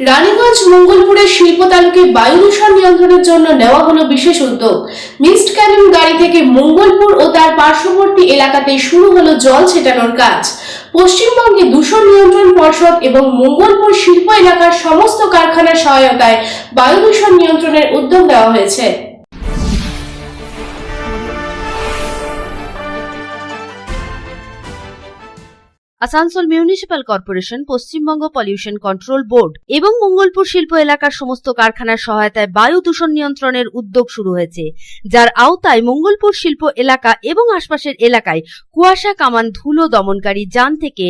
রানীগঞ্জ মঙ্গলপুরের শিল্প তালুকে বায়ু দূষণ নিয়ন্ত্রণের জন্য নেওয়া হলো বিশেষ উদ্যোগ। মিস্ট ক্যানিং গাড়ি থেকে মঙ্গলপুর ও তার পার্শ্ববর্তী এলাকাতে শুরু হলো জল ছেটানোর কাজ। পশ্চিমবঙ্গে দূষণ নিয়ন্ত্রণ পর্ষদ এবং মঙ্গলপুর শিল্প এলাকার সমস্ত কারখানার সহায়তায় বায়ু দূষণ নিয়ন্ত্রণের উদ্যোগ দেওয়া হয়েছে। Asansol municipal corporation, Paschimbanga pollution control board এবং মঙ্গলপুর শিল্প এলাকার সমস্ত কারখানার সহায়তায় বায়ু দূষণ নিয়ন্ত্রণের উদ্যোগ শুরু হয়েছে, যার আওতায় মঙ্গলপুর শিল্প এলাকা এবং আশপাশের এলাকায় কুয়াশা কামান ধুলো দমনকারী যান থেকে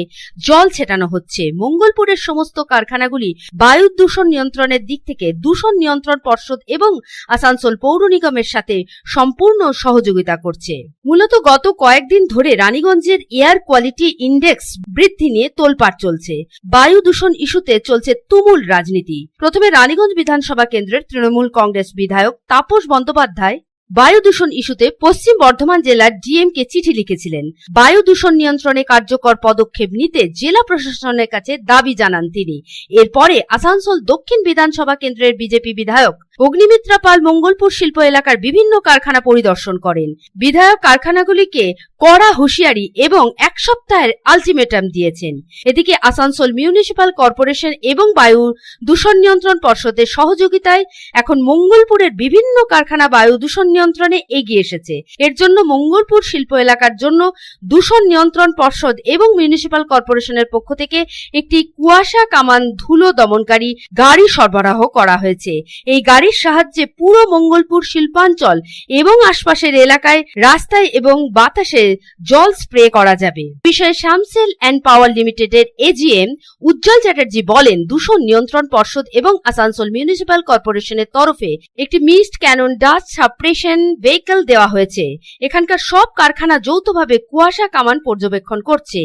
জল ছেটানো হচ্ছে। মঙ্গলপুরের সমস্ত কারখানাগুলি বায়ু দূষণ নিয়ন্ত্রণের দিক থেকে দূষণ নিয়ন্ত্রণ পর্ষদ এবং আসানসোল পৌর নিগমের সাথে সম্পূর্ণ সহযোগিতা করছে। মূলত গত কয়েকদিন ধরে রানীগঞ্জের এয়ার কোয়ালিটি ইন্ডেক্স বৃদ্ধি নিয়ে তোলপাড় চলছে। বায়ু দূষণ ইস্যুতে চলছে তুমুল রাজনীতি। প্রথমে রানীগঞ্জ বিধানসভা কেন্দ্রের তৃণমূল কংগ্রেস বিধায়ক তাপস বন্দ্যোপাধ্যায় বায়ু দূষণ ইস্যুতে পশ্চিম বর্ধমান জেলার ডিএম কে চিঠি লিখেছিলেন। বায়ু দূষণ নিয়ন্ত্রণে কার্যকর পদক্ষেপ নিতে জেলা প্রশাসনের কাছে দাবি জানান তিনি। এরপরে আসানসোল দক্ষিণ বিধানসভা কেন্দ্রের বিজেপি বিধায়ক অগ্নিমিত্রা পাল মঙ্গলপুর শিল্প এলাকার বিভিন্ন কারখানা পরিদর্শন করেন। বিধায়ক কারখানাগুলিকে কড়া হুঁশিয়ারি এবং এক সপ্তাহের আলটিমেটাম দিয়েছেন। এদিকে আসানসোল মিউনিসিপাল কর্পোরেশন এবং বায়ু দূষণ নিয়ন্ত্রণ পর্ষদের সহযোগিতায় এখন মঙ্গলপুরের বিভিন্ন কারখানা বায়ু দূষণ নিয়ন্ত্রণে এগিয়ে এসেছে। এর জন্য মঙ্গলপুর শিল্প এলাকার জন্য দূষণ নিয়ন্ত্রণ পর্ষদ এবং মিউনিসিপাল কর্পোরেশনের পক্ষ থেকে একটি কুয়াশা কামান ধুলো দমনকারী গাড়ি সরবরাহ করা হয়েছে। এই গাড়ির সাহায্যে পুরো মঙ্গলপুর শিল্পাঞ্চল এবং আশপাশের এলাকায় রাস্তায় এবং বাতাসে জল স্প্রে করা যাবে। বিষয়ে শামসেল অ্যান্ড পাওয়ার লিমিটেডের এজিএম উজ্জ্বল চ্যাটার্জি বলেন, দূষণ নিয়ন্ত্রণ পর্ষদ এবং আসানসোল মিউনিসিপাল কর্পোরেশনের তরফে একটি mist cannon dust suppression vehicle দেওয়া হয়েছে। এখানকার সব কারখানা যৌথভাবে কুয়াশা কামান পর্যবেক্ষণ করছে।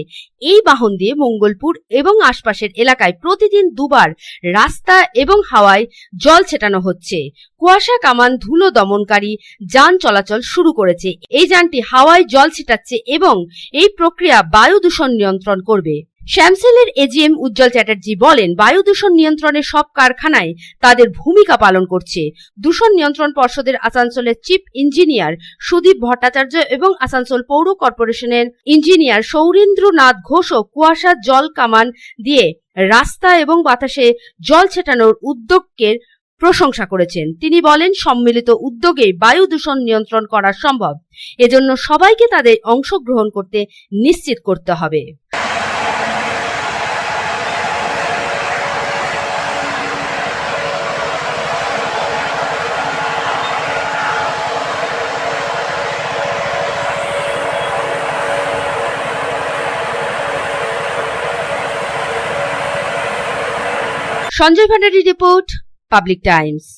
এই বাহন দিয়ে মঙ্গলপুর এবং আশপাশের এলাকায় প্রতিদিন দুবার রাস্তা এবং হাওয়ায় জল ছেটানো হচ্ছে। কুয়াশা কামান ধুলো দমনকারী যান চলাচল শুরু করেছে। এই যানটি হাওয়ায় জল ছিটাচ্ছে এবং এই প্রক্রিয়া বায়ু দূষণ নিয়ন্ত্রণ করবে। শ্যামসেলের এজিএম উজ্জ্বল চ্যাটার্জি বলেন, বায়ু দূষণ নিয়ন্ত্রণে সব কারখানায় তাদের ভূমিকা পালন করছে। দূষণ নিয়ন্ত্রণ পর্ষদের আসানসোলের চিফ ইঞ্জিনিয়ার সুদীপ ভট্টাচার্য এবং আসানসোল পৌর কর্পোরেশনের ইঞ্জিনিয়ার সৌরেন্দ্রনাথ ঘোষও কুয়াশা জল কামান দিয়ে রাস্তা এবং বাতাসে জল ছেটানোর উদ্যোগকে প্রশংসা করেছেন। তিনি বলেন, সম্মিলিত উদ্যোগে বায়ু দূষণ নিয়ন্ত্রণ করা সম্ভব। এজন্য সবাইকে তাদের অংশগ্রহণ করতে নিশ্চিত করতে হবে। Sanjay Bhandari report public times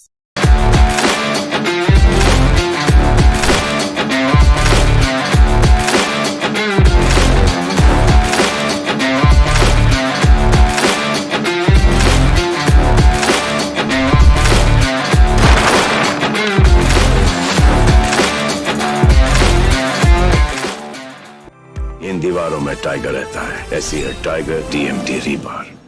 इन दीवारों में टाइगर रहता है। ऐसी है टाइगर डीएमटी रिबार।